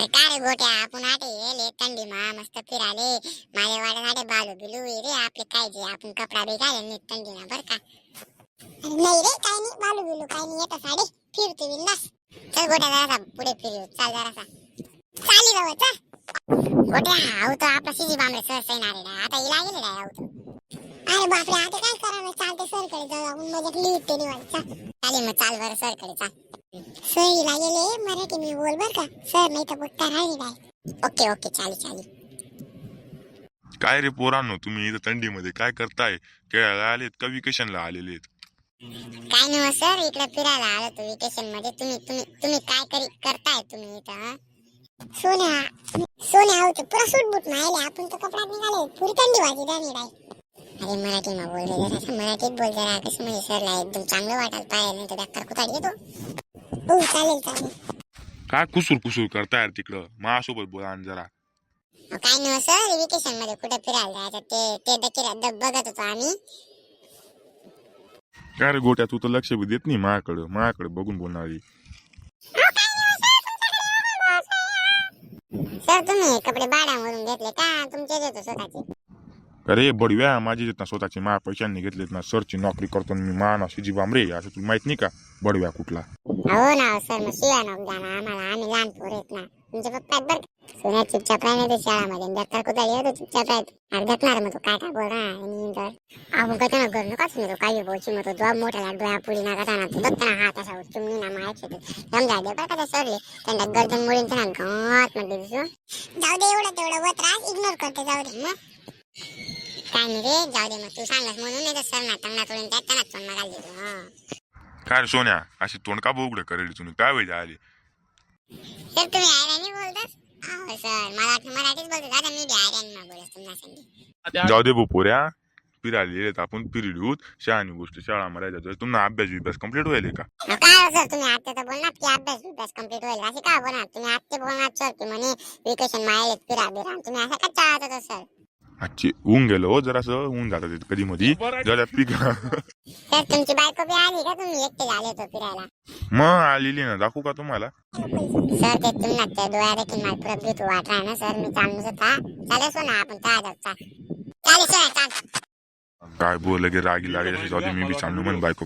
अरे काय गोट्या आपण आटे येले थंडी मा मस्त फिराले. माझ्या वाड्यात आटे बालू बिलू रे आपले काय जे आपण कपडा बी घाले नीट थंडी ना बर का? नाही रे काय नाही बालू बिलू काय नाही येतं साडी फिरते बिंदास चल गोट्या जरासा पुढे फिरू चाल जरासा चाली जाऊ गोट्या हाऊ तो आपला शिजी बांबरे सहज येणार आहे आता इला गेले काय हाऊ अरे बापरे आता काय करावं? चालते सरकडे जाऊ आपण. मजा लिहित चालेल मग चाल बरं सरकडे चाल. सहीला गेले मराठी मी बोल बर का. सर नाही तर राहिली काय ओके ओके चालेल चालेल. काय रे पोरांनो तुम्ही इथं थंडीमध्ये काय करताय? खेळायला आलेत का विकेशनला आलेले आहेत? काय नाही हो सर. इकडे फिरायला आलो तो वेकेशनमध्ये. तुम्ही तुम्ही तुम्ही काय करी करताय तुम्ही इथं हं? सोन्या सोन्या आहोत पुरा सूट बूट माहिले आपण तर कपड्यात निघाले. पुरी थंडी वाजी राणी राय अरे मराठी मा बोल रे. जरा मराठीत बोल जरा कसं सरला एकदम चांगलं वाटायला पाहिजे. नाही तर कुठाड हो चालेल चालेल. काय कुसूर कुसूर करताय तिकडं? माझ्यासोबत बोला आणि जरा. अहो, काय नाही हो सर वेकेशनमध्ये कुठे फिरायला जायचं ते ते बघत होतो आम्ही. काय रे गोट्या तू तर लक्ष बी देत नाही माझ्याकडं. माझ्याकडे बघून बोलणारी. सर तुम्ही कपडे भाड्यावरून घेतले का? तुमचे देतो स्वतःचे. अरे बडव्या माझी आहेत ना स्वतःची. मा पैशांनी घेतलेत ना सरची नोकरी करतो मी मा ना शिजी बांबरे असं तुला माहीत नाही का? बडव्या कुठला? हो ना सर मग शिवा नको द्या ना आम्हाला आम्ही लहान पोर आहेत ना. तुमचे पप्पा आहेत बरं का? सोन्या ते शाळामध्ये. येतो मग तो. काय काय बोल आणि तर ना करू नका तुम्ही तो. काही हो, बोलची मग तो. डोळा मोठा पुढे ना कसा ना तो बघता ना हात असा ना ते समजा दे बरं का ते सरले. त्यांना गर्दन मुलीन त्यांना गावात मध्ये दिसू. जाऊ दे एवढं तेवढं इग्नोर करते जाऊ दे. मग? काय नाही रे जाऊ दे मग. तू सांगलास म्हणून नाही तर सर ना तंगडा तोडून त्यात त्यांनाच पण मागायला देतो हा. काय रे सोन्या अशी तोंड का बोगडं करेल तुम्ही काय वेळ आले. सर तुम्ही आयराणी बोलतास? हो सर मला वाटलं मराठीच बोलतो मी बी आयराणी जाऊ दे पोऱ्या फिरायला येत आपण पिरियड होत. शहाणी गोष्ट शाळा मरायच्या तुम्हाला अभ्यास बिभ्यास कंप्लीट होईल का? काय हो सर तुम्ही आता तर बोलणार की अभ्यास बिभ्यास कंप्लीट होईल. असे का बोलणार? तुम्ही आजचे बोलणार सर की म्हणे वेकेशन मायले फिरा बिरा तुम्ही असं का चाहत होता सर? आजची ऊन गेलो हो जरासं ऊन जातात कधी मधी जरा पीक. सर तुमची बायको बी आली का तुम्ही? एकटे झाले होते फिरायला. मग आलेली ना. दाखवू का तुम्हाला? सर ते तुम्हाला त्या डोळ्या देखील मला पुरत भीती वाट राहा ना सर. मी चालूच होता चालेल सो ना आपण त्या चालेल सर चाल काय बोल लगे रागी लागेल जाऊ दे मी बी चाललो म्हण बायको